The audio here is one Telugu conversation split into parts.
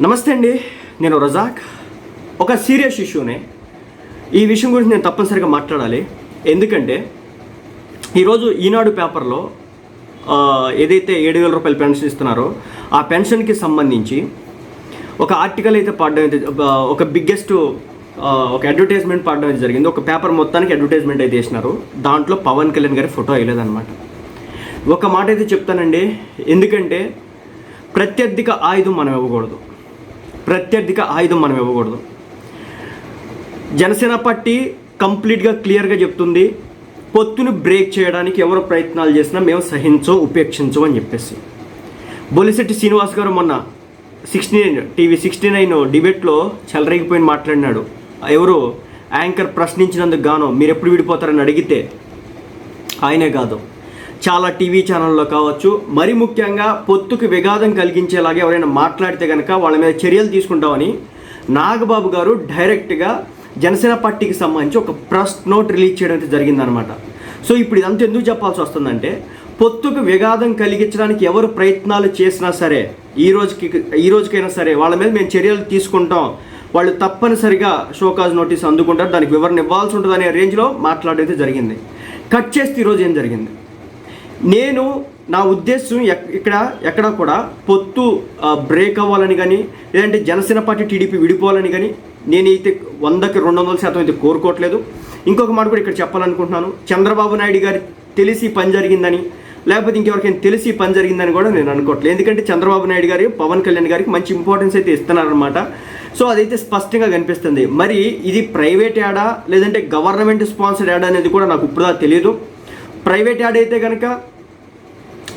నమస్తే అండి నేను రజాక్. ఒక సీరియస్ ఇష్యూనే. ఈ విషయం గురించి నేను తప్పనిసరిగా మాట్లాడాలి. ఎందుకంటే ఈరోజు ఈనాడు పేపర్లో ఏదైతే ఏడు వేల రూపాయల పెన్షన్ ఇస్తున్నారో ఆ పెన్షన్కి సంబంధించి ఒక ఆర్టికల్ అయితే పాడడం అయితే ఒక బిగ్గెస్ట్ ఒక అడ్వర్టైజ్మెంట్ పాడడం అయితే జరిగింది. ఒక పేపర్ మొత్తానికి అడ్వర్టైజ్మెంట్ అయితే వేసినారు. దాంట్లో పవన్ కళ్యాణ్ గారి ఫోటో వేయలేదన్నమాట. ఒక మాట అయితే చెప్తానండి. ఎందుకంటే ప్రత్యర్థిక ఆయుధం మనం ఇవ్వకూడదు. ప్రత్యర్థిక ఆయుధం మనం ఇవ్వకూడదు. జనసేన పార్టీ కంప్లీట్గా క్లియర్గా చెప్తుంది పొత్తును బ్రేక్ చేయడానికి ఎవరు ప్రయత్నాలు చేసినా మేము సహించో ఉపేక్షించం అని చెప్పేసి. బొలిశెట్టి శ్రీనివాస్ గారు మొన్న sixty nine TV sixty nine డిబేట్లో చెలరేగిపోయిన మాట్లాడినాడు. ఎవరు యాంకర్ ప్రశ్నించినందుకు గాను మీరు ఎప్పుడు విడిపోతారని అడిగితే ఆయనే కాదు. చాలా టీవీ ఛానల్లో కావచ్చు మరి ముఖ్యంగా పొత్తుకు విఘాతం కలిగించేలాగా ఎవరైనా మాట్లాడితే కనుక వాళ్ళ మీద చర్యలు తీసుకుంటామని నాగబాబు గారు డైరెక్ట్గా జనసేన పార్టీకి సంబంధించి ఒక ప్రెస్ నోట్ రిలీజ్ చేయడం అయితే జరిగిందనమాట సో ఇప్పుడు ఇదంతా ఎందుకు చెప్పాల్సి వస్తుందంటే పొత్తుకు విఘాతం కలిగించడానికి ఎవరు ప్రయత్నాలు చేసినా సరే ఈ రోజుకి ఈ రోజుకైనా సరే వాళ్ళ మీద మేము చర్యలు తీసుకుంటాం. వాళ్ళు తప్పనిసరిగా షోకాజ్ నోటీస్ అందుకుంటారు. దానికి వివరణ ఇవ్వాల్సి ఉంటుంది అనే రేంజ్లో మాట్లాడైతే అయితే జరిగింది. కట్ చేస్తే ఈరోజు ఏం జరిగింది? నేను నా ఉద్దేశం ఎక్- ఇక్కడ ఎక్కడ కూడా పొత్తు బ్రేక్ అవ్వాలని కానీ లేదంటే జనసేన పార్టీ టీడీపీ విడిపోవాలని కానీ నేనైతే వందకి రెండు వందల శాతం అయితే కోరుకోవట్లేదు. ఇంకొక మాట కూడా ఇక్కడ చెప్పాలనుకుంటున్నాను. చంద్రబాబు నాయుడు గారి తెలిసి పని జరిగిందని లేకపోతే ఇంకెవరికైనా తెలిసి పని జరిగిందని కూడా నేను అనుకోవట్లేదు. ఎందుకంటే చంద్రబాబు నాయుడు గారు పవన్ కళ్యాణ్ గారికి మంచి ఇంపార్టెన్స్ అయితే ఇస్తున్నారనమాట సో అదైతే స్పష్టంగా కనిపిస్తుంది. మరి ఇది ప్రైవేట్ యాడా లేదంటే గవర్నమెంట్ స్పాన్సర్డ్ యాడా అనేది కూడా నాకు ఇప్పుడు తెలియదు ప్రైవేట్ యాడ్ అయితే కనుక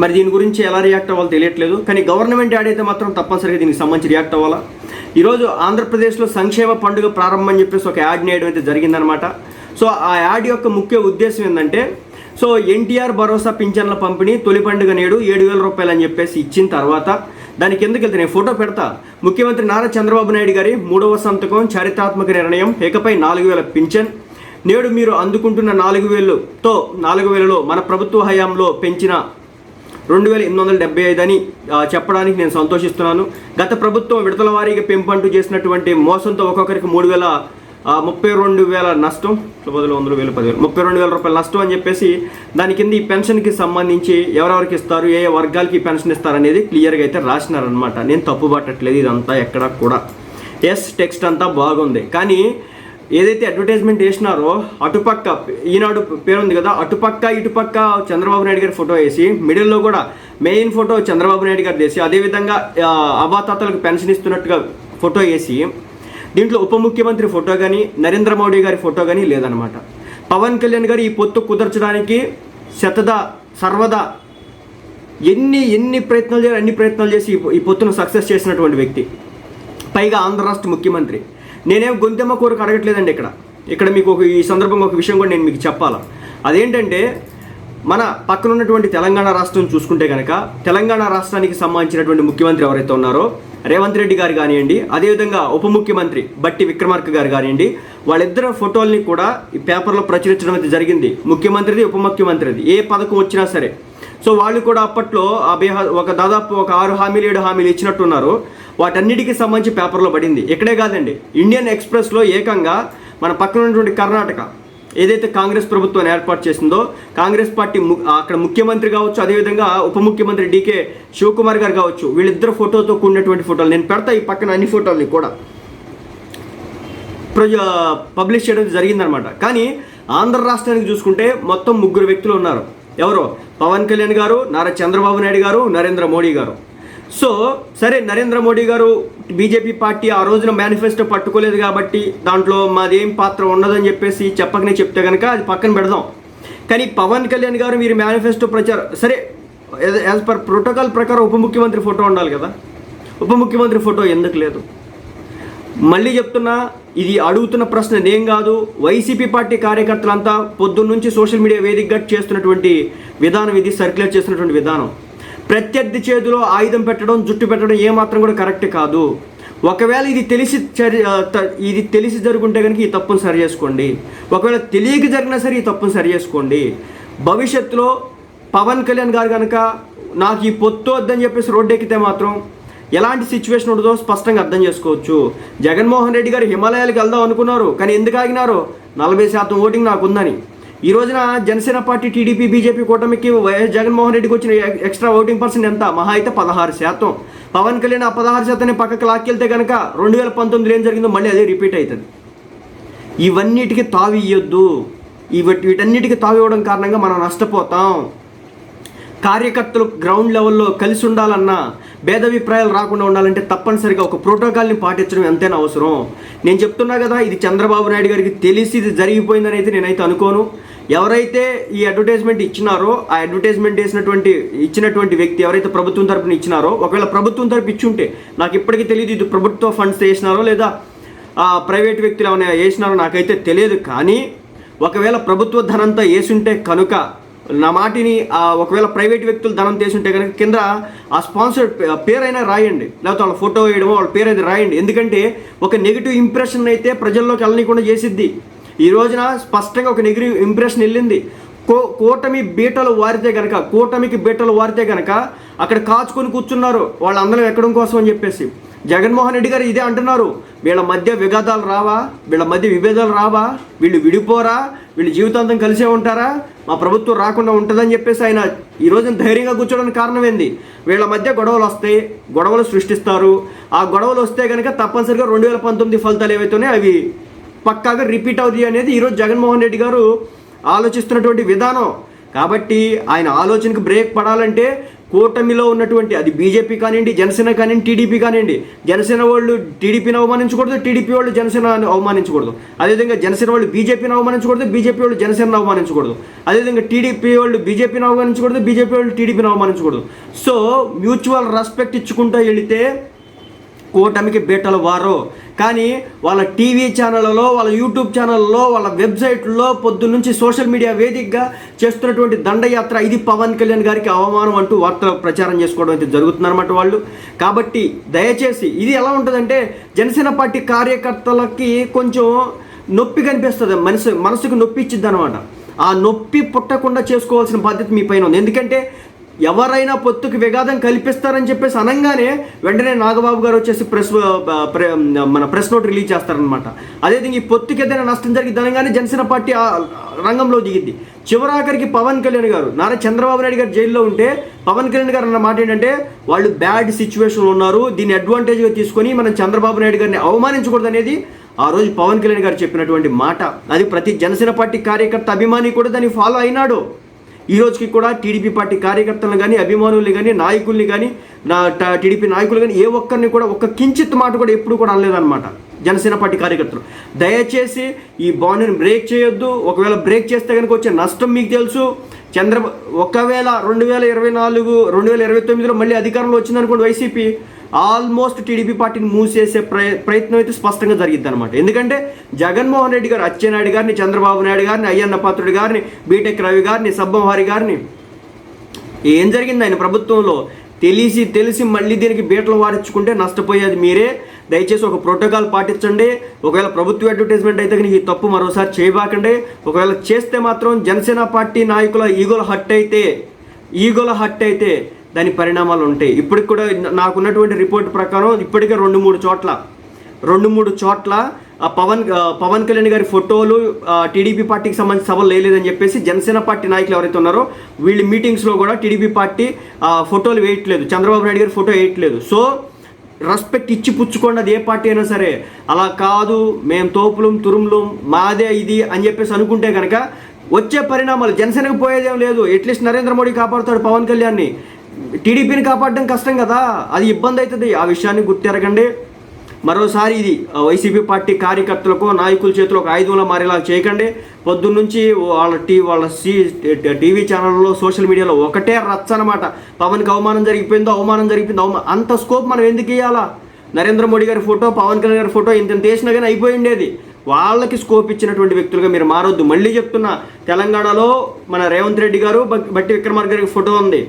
మరి దీని గురించి ఎలా రియాక్ట్ అవ్వాలో తెలియట్లేదు. కానీ గవర్నమెంట్ యాడ్ అయితే మాత్రం తప్పనిసరిగా దీనికి సంబంధించి రియాక్ట్ అవ్వాలా? ఈరోజు ఆంధ్రప్రదేశ్లో సంక్షేమ పండుగ ప్రారంభం అని చెప్పేసి ఒక యాడ్ నేయడం అయితే జరిగిందనమాట సో ఆ యాడ్ యొక్క ముఖ్య ఉద్దేశం ఏంటంటే సో ఎన్టీఆర్ భరోసా పింఛన్ల పంపిణీ తొలి పండుగ నేడు ఏడు వేల రూపాయలు అని చెప్పేసి ఇచ్చిన తర్వాత దానికి ఎందుకు వెళ్తే నేను ఫోటో పెడతా. ముఖ్యమంత్రి నారా చంద్రబాబు నాయుడు గారి మూడవ సంతకం చారిత్రాత్మక నిర్ణయం ఇకపై నాలుగు వేల పింఛన్. నేడు మీరు అందుకుంటున్న నాలుగు వేలుతో నాలుగు వేలలో మన ప్రభుత్వ హయాంలో పెంచిన రెండు వేల ఎనిమిది వందల డెబ్బై ఐదు అని చెప్పడానికి నేను సంతోషిస్తున్నాను. గత ప్రభుత్వం విడతల వారీగా పెంపంటూ చేసినటువంటి మోసంతో ఒక్కొక్కరికి మూడు వేల ముప్పై రెండు వేల నష్టం బదులు వందల వేలు పదివేలు ముప్పై రెండు వేల రూపాయల నష్టం అని చెప్పేసి దాని కింద ఈ పెన్షన్కి సంబంధించి ఎవరెవరికి ఇస్తారు ఏ ఏ వర్గాలకి ఈ పెన్షన్ ఇస్తారు అనేది క్లియర్గా అయితే రాసినారనమాట నేను తప్పు పట్టట్లేదు ఇదంతా ఎక్కడా కూడా. ఎస్ టెక్స్ట్ అంతా బాగుంది. కానీ ఏదైతే అడ్వర్టైజ్మెంట్ వేసినారో అటుపక్క ఈనాడు పేరు ఉంది కదా అటుపక్క ఇటుపక్క చంద్రబాబు నాయుడు గారి ఫోటో వేసి మిడిల్లో కూడా మెయిన్ ఫోటో చంద్రబాబు నాయుడు గారు వేసి అదేవిధంగా ఆ, అవాతాతలకు పెన్షన్ ఇస్తున్నట్టుగా ఫోటో వేసి దీంట్లో ఉప ముఖ్యమంత్రి ఫోటో కానీ నరేంద్ర మోడీ గారి ఫోటో కానీ లేదనమాట పవన్ కళ్యాణ్ గారు ఈ పొత్తు కుదర్చడానికి శతద సర్వదా ఎన్ని ఎన్ని ప్రయత్నాలు చేయాలి అన్ని ప్రయత్నాలు చేసి ఈ పొత్తును సక్సెస్ చేసినటువంటి వ్యక్తి. పైగా ఆంధ్ర రాష్ట్ర ముఖ్యమంత్రి. నేనేం గొంతెమ్మ కోరిక అడగట్లేదండి ఇక్కడ. ఇక్కడ మీకు ఒక ఈ సందర్భంగా ఒక విషయం కూడా నేను మీకు చెప్పాలా? అదేంటంటే మన పక్కన ఉన్నటువంటి తెలంగాణ రాష్ట్రం చూసుకుంటే కనుక తెలంగాణ రాష్ట్రానికి సంబంధించినటువంటి ముఖ్యమంత్రి ఎవరైతే ఉన్నారో రేవంత్ రెడ్డి గారు కానివ్వండి అదేవిధంగా ఉప ముఖ్యమంత్రి బట్టి విక్రమార్క గారు కానివ్వండి వాళ్ళిద్దరు ఫోటోల్ని కూడా ఈ పేపర్లో ప్రచురించడం అయితే జరిగింది. ముఖ్యమంత్రిది ఉప ముఖ్యమంత్రిది. ఏ పథకం వచ్చినా సరే. సో వాళ్ళు కూడా అప్పట్లో ఆ బీహార్ ఒక దాదాపు ఒక ఆరు హామీలు ఏడు హామీలు ఇచ్చినట్టున్నారు. వాటన్నిటికీ సంబంధించి పేపర్లో పడింది. ఇక్కడే కాదండి ఇండియన్ ఎక్స్ప్రెస్లో ఏకంగా మన పక్కన ఉన్నటువంటి కర్ణాటక ఏదైతే కాంగ్రెస్ ప్రభుత్వాన్ని ఏర్పాటు చేసిందో కాంగ్రెస్ పార్టీ ము- అక్కడ ముఖ్యమంత్రి కావచ్చు అదేవిధంగా ఉప ముఖ్యమంత్రి డీకే శివకుమార్ గారు కావచ్చు వీళ్ళిద్దరు ఫోటోతో కూడినటువంటి ఫోటోలు. నేను పెడతా ఈ పక్కన అన్ని ఫోటోల్ని కూడా. ప్రజ పబ్లిష్ చేయడం జరిగిందనమాట. కానీ ఆంధ్ర రాష్ట్రానికి చూసుకుంటే మొత్తం ముగ్గురు వ్యక్తులు ఉన్నారు. ఎవరో? పవన్ కళ్యాణ్ గారు నారా చంద్రబాబు నాయుడు గారు నరేంద్ర మోడీ గారు. సో సరే నరేంద్ర మోడీ గారు బీజేపీ పార్టీ ఆ రోజున మేనిఫెస్టో పట్టుకోలేదు కాబట్టి దాంట్లో మాదేం పాత్ర ఉండదని చెప్పేసి చెప్పకనే చెప్తే కనుక అది పక్కన పెడదాం. కానీ పవన్ కళ్యాణ్ గారు మీరు మేనిఫెస్టో ప్రచారం సరే యాజ్ పర్ ప్రోటోకాల్ ప్రకారం ఉప ముఖ్యమంత్రి ఫోటో ఉండాలి కదా? ఉప ముఖ్యమంత్రి ఫోటో ఎందుకు లేదు? మళ్ళీ చెప్తున్నా ఇది అడుగుతున్న ప్రశ్న నేను కాదు. వైసీపీ పార్టీ కార్యకర్తలంతా పొద్దున్నుంచి సోషల్ మీడియా వేదికగా చేస్తున్నటువంటి విధానం ఇది సర్క్యులేట్ చేస్తున్నటువంటి విధానం. ప్రత్యర్థి చేతిలో ఆయుధం పెట్టడం జుట్టు పెట్టడం ఏమాత్రం కూడా కరెక్ట్ కాదు. ఒకవేళ ఇది తెలిసి చర్య ఇది తెలిసి జరుగుంటే కనుక ఈ తప్పును సరి చేసుకోండి. ఒకవేళ తెలియక జరిగినా సరే ఈ తప్పును సరి చేసుకోండి. భవిష్యత్తులో పవన్ కళ్యాణ్ గారు కనుక నాకు ఈ పొత్తు వద్దని చెప్పేసి రోడ్డు ఎక్కితే మాత్రం ఎలాంటి సిచ్యువేషన్ ఉంటుందో స్పష్టంగా అర్థం చేసుకోవచ్చు. జగన్మోహన్ రెడ్డి గారు హిమాలయాలకు వెళ్దాం అనుకున్నారు కానీ ఎందుకు ఆగినారు? నలభై శాతం ఓటింగ్ నాకు ఉందని ఈ రోజున జనసేన పార్టీ టీడీపీ బీజేపీ కూటమికి వైఎస్ జగన్మోహన్ రెడ్డికి వచ్చిన ఎక్స్ట్రా ఓటింగ్ పర్సెంట్ ఎంత? మహా అయితే పదహారు శాతం. పవన్ కళ్యాణ్ ఆ పదహారు శాతాన్ని పక్కకి లాక్కెళ్తే కనుక రెండు వేల పంతొమ్మిదిలో ఏం జరిగిందో మళ్ళీ అదే రిపీట్ అవుతుంది. ఇవన్నిటికీ తావి ఇవ్వద్దు వీటన్నిటికీ తావి ఇవ్వడం కారణంగా మనం నష్టపోతాం. కార్యకర్తలు గ్రౌండ్ లెవెల్లో కలిసి ఉండాలన్నా భేదాభిప్రాయాలు రాకుండా ఉండాలంటే తప్పనిసరిగా ఒక ప్రోటోకాల్ని పాటించడం ఎంతైనా అవసరం. నేను చెప్తున్నా కదా ఇది చంద్రబాబు నాయుడు గారికి తెలిసి ఇది జరిగిపోయిందని అయితే నేనైతే అనుకోను. ఎవరైతే ఈ అడ్వర్టైజ్మెంట్ ఇచ్చినారో ఆ అడ్వర్టైజ్మెంట్ వేసినటువంటి ఇచ్చినటువంటి వ్యక్తి ఎవరైతే ప్రభుత్వం తరపున ఇచ్చినారో ఒకవేళ ప్రభుత్వం తరపు ఇచ్చుంటే నాకు ఇప్పటికీ తెలియదు ఇది ప్రభుత్వ ఫండ్స్ వేసినారో లేదా ప్రైవేట్ వ్యక్తులు ఏమైనా వేసినారో నాకైతే తెలియదు కానీ ఒకవేళ ప్రభుత్వ ధనంతా వేసుంటే కనుక నా మాటిని ఒకవేళ ప్రైవేట్ వ్యక్తులు ధనం తీసుంటే కనుక కింద ఆ స్పాన్సర్ పేరైనా రాయండి. లేకపోతే వాళ్ళ ఫోటో వేయడం వాళ్ళ పేరు అయితే రాయండి. ఎందుకంటే ఒక నెగిటివ్ ఇంప్రెషన్ అయితే ప్రజల్లోకి వెళ్ళనీయకుండా చేసిద్ది. ఈ రోజున స్పష్టంగా ఒక నెగిటివ్ ఇంప్రెషన్ వెళ్ళింది. కో కూటమి బీటలు వారితే గనక కూటమికి బీటలు వారితే గనక అక్కడ కాచుకొని కూర్చున్నారు. వాళ్ళందరం ఎక్కడం కోసం అని చెప్పేసి. జగన్మోహన్ రెడ్డి గారు ఇదే అంటున్నారు. వీళ్ళ మధ్య విఘాతాలు రావా? వీళ్ళ మధ్య విభేదాలు రావా? వీళ్ళు విడిపోరా? వీళ్ళు జీవితాంతం కలిసే ఉంటారా? మా ప్రభుత్వం రాకుండా ఉంటుందని చెప్పేసి ఆయన ఈ రోజున ధైర్యంగా కూర్చోడానికి కారణం ఏంది? వీళ్ళ మధ్య గొడవలు వస్తాయి గొడవలు సృష్టిస్తారు. ఆ గొడవలు వస్తే కనుక తప్పనిసరిగా రెండు వేల పంతొమ్మిది ఫలితాలు ఏవైతేనే అవి పక్కాగా రిపీట్ అవుతుంది అనేది ఈరోజు జగన్మోహన్ రెడ్డి గారు ఆలోచిస్తున్నటువంటి విధానం. కాబట్టి ఆయన ఆలోచనకు బ్రేక్ పడాలంటే కూటమిలో ఉన్నటువంటి అది బీజేపీ కానివ్వండి జనసేన కానివ్వండి టీడీపీ కానివ్వండి జనసేన వాళ్ళు టీడీపీని అవమానించకూడదు టీడీపీ వాళ్ళు జనసేన అవమానించకూడదు. అదేవిధంగా జనసేన వాళ్ళు బీజేపీని అవమానించకూడదు బీజేపీ వాళ్ళు జనసేనను అవమానించకూడదు. అదేవిధంగా టీడీపీ వాళ్ళు బీజేపీని అవమానించకూడదు బీజేపీ వాళ్ళు టీడీపీని అవమానించకూడదు. సో మ్యూచువల్ రెస్పెక్ట్ ఇచ్చుకుంటూ వెళితే కూటమికి బీటలు వారు. కానీ వాళ్ళ టీవీ ఛానళ్ళలో వాళ్ళ యూట్యూబ్ ఛానళ్ళలో వాళ్ళ వెబ్సైట్లో పొద్దున్నుంచి సోషల్ మీడియా వేదికగా చేస్తున్నటువంటి దండయాత్ర ఇది పవన్ కళ్యాణ్ గారికి అవమానం అంటూ వార్తలు ప్రచారం చేసుకోవడం అయితే జరుగుతుందన్నమాట వాళ్ళు. కాబట్టి దయచేసి ఇది ఎలా ఉంటుందంటే జనసేన పార్టీ కార్యకర్తలకి కొంచెం నొప్పి కనిపిస్తుంది. మనసు మనసుకు నొప్పి ఇచ్చిద్ది అనమాట ఆ నొప్పి పుట్టకుండా చేసుకోవాల్సిన బాధ్యత మీ పైన ఉంది. ఎందుకంటే ఎవరైనా పొత్తుకు విఘాతం కల్పిస్తారని చెప్పేసి అనగానే వెంటనే నాగబాబు గారు వచ్చేసి ప్రెస్ మన ప్రెస్ నోట్ రిలీజ్ చేస్తారనమాట అదేవిధంగా ఈ పొత్తుకి ఏదైనా నష్టం జరిగింది అనగానే జనసేన పార్టీ ఆ రంగంలో దిగింది. చివరాఖరికి పవన్ కళ్యాణ్ గారు నారా చంద్రబాబు నాయుడు గారు జైల్లో ఉంటే పవన్ కళ్యాణ్ గారు అన్న మాట ఏంటంటే వాళ్ళు బ్యాడ్ సిచ్యువేషన్ ఉన్నారు దీన్ని అడ్వాంటేజ్గా తీసుకొని మనం చంద్రబాబు నాయుడు గారిని అవమానించకూడదు అనేది ఆ రోజు పవన్ కళ్యాణ్ గారు చెప్పినటువంటి మాట. అది ప్రతి జనసేన పార్టీ కార్యకర్త అభిమాని కూడా దాన్ని ఫాలో అయినాడు. ఈ రోజుకి కూడా టీడీపీ పార్టీ కార్యకర్తలను కానీ అభిమానుల్ని కానీ నాయకుల్ని కానీ నా టీడీపీ నాయకులు కానీ ఏ ఒక్కరిని కూడా ఒక్క కించిత్ మాట కూడా ఎప్పుడు కూడా అనలేదన్నమాట జనసేన పార్టీ కార్యకర్తలు. దయచేసి ఈ బాండ్ని బ్రేక్ చేయొద్దు. ఒకవేళ బ్రేక్ చేస్తే కనుక వచ్చే నష్టం మీకు తెలుసు. చంద్ర ఒకవేళ రెండు వేల ఇరవై నాలుగు రెండు వేల ఇరవై తొమ్మిదిలో మళ్ళీ అధికారంలో వచ్చిందనుకోండి వైసీపీ ఆల్మోస్ట్ టీడీపీ పార్టీని మూసేసే ప్రయ ప్రయత్నం అయితే స్పష్టంగా జరిగింది అనమాట ఎందుకంటే జగన్మోహన్ రెడ్డి గారు అచ్చెన్నాయుడు గారిని చంద్రబాబు నాయుడు గారిని అయ్యన్న పాత్రుడు గారిని బీటెక్ రవి గారిని సబ్బంహారి గారిని ఏం జరిగింది ఆయన ప్రభుత్వంలో? తెలిసి తెలిసి మళ్ళీ దీనికి బీటలు వారించుకుంటే నష్టపోయేది మీరే. దయచేసి ఒక ప్రోటోకాల్ పాటించండి. ఒకవేళ ప్రభుత్వ అడ్వర్టైజ్మెంట్ అయితే కనుక ఈ తప్పు మరోసారి చేయబాకండి. ఒకవేళ చేస్తే మాత్రం జనసేన పార్టీ నాయకుల ఈగోల హట్ అయితే ఈగోల హట్ అయితే దాని పరిణామాలు ఉంటాయి ఇప్పటికి కూడా నాకున్నటువంటి రిపోర్ట్ ప్రకారం ఇప్పటికే రెండు మూడు చోట్ల రెండు మూడు చోట్ల పవన్ పవన్ కళ్యాణ్ గారి ఫోటోలు టీడీపీ పార్టీకి సంబంధించి సభలు లేదని చెప్పేసి జనసేన పార్టీ నాయకులు ఎవరైతే ఉన్నారో వీళ్ళు మీటింగ్స్లో కూడా టీడీపీ పార్టీ ఆ, ఫోటోలు వేయట్లేదు. చంద్రబాబు నాయుడు గారి ఫోటో వేయట్లేదు. సో రెస్పెక్ట్ ఇచ్చి పుచ్చుకోండి అది ఏ పార్టీ అయినా సరే. అలా కాదు మేము తోపులం తురుములం మాదే ఇది అని చెప్పేసి అనుకుంటే కనుక వచ్చే పరిణామాలు జనసేనకు పోయేదేం లేదు. అట్లీస్ట్ నరేంద్ర మోడీ కాపాడుతాడు పవన్ కళ్యాణ్ని. టీడీపీని కాపాడడం కష్టం కదా. అది ఇబ్బంది అవుతుంది. ఆ విషయాన్ని గుర్తెరగండి. మరోసారి ఇది వైసీపీ పార్టీ కార్యకర్తలకు నాయకుల చేతిలో ఒక ఆయుధంలో మారేలా చేయకండి. పొద్దున్నుంచి వాళ్ళ టీ వాళ్ళ సి టీవీ ఛానల్లో సోషల్ మీడియాలో ఒకటే రచ్చ అనమాట పవన్కి అవమానం జరిగిపోయిందో అవమానం జరిగిపోయిందో అవమానం అంత స్కోప్ మనం ఎందుకు ఇవ్వాలా నరేంద్ర మోడీ గారి ఫోటో పవన్ కళ్యాణ్ గారి ఫోటో ఇంత ఇంత వేసినా కానీ అయిపోయి ఉండేది. వాళ్ళకి స్కోప్ ఇచ్చినటువంటి వ్యక్తులుగా మీరు మారొద్దు. మళ్ళీ చెప్తున్నా తెలంగాణలో మన రేవంత్ రెడ్డి గారు బట్టి విక్రమార్క ఫోటో ఉంది.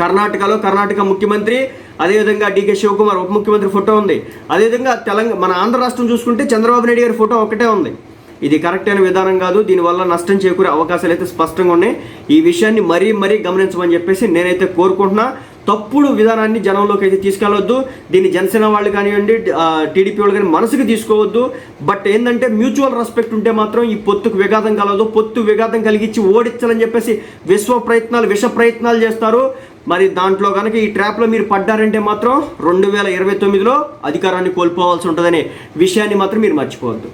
కర్ణాటకలో కర్ణాటక ముఖ్యమంత్రి అదేవిధంగా డీకే శివకుమార్ ఉప ముఖ్యమంత్రి ఫోటో ఉంది. అదేవిధంగా తెలంగాణ మన ఆంధ్ర రాష్ట్రం చూసుకుంటే చంద్రబాబు నాయుడు గారి ఫోటో ఒకటే ఉంది. ఇది కరెక్ట్ అయిన విధానం కాదు. దీనివల్ల నష్టం చేకూరే అవకాశాలు అయితే స్పష్టంగా ఉన్నాయి. ఈ విషయాన్ని మరీ మరీ గమనించమని చెప్పేసి నేనైతే కోరుకుంటున్నా. తప్పుడు విధానాన్ని జనంలోకి అయితే తీసుకెళ్ళవద్దు దీన్ని జనసేన వాళ్ళు కానివ్వండి టీడీపీ వాళ్ళు కానీ మనసుకు తీసుకోవద్దు. బట్ ఏంటంటే మ్యూచువల్ రెస్పెక్ట్ ఉంటే మాత్రం ఈ పొత్తుకు విఘాతం కలదు పొత్తు విఘాతం కలిగించి ఓడించాలని చెప్పేసి విశ్వ ప్రయత్నాలు విష ప్రయత్నాలు చేస్తారు. మరి దాంట్లో కనుక ఈ ట్రాప్లో మీరు పడ్డారంటే మాత్రం రెండు వేల ఇరవై తొమ్మిదిలో అధికారాన్ని కోల్పోవాల్సి ఉంటుందనే విషయాన్ని మాత్రం మీరు మర్చిపోవద్దు.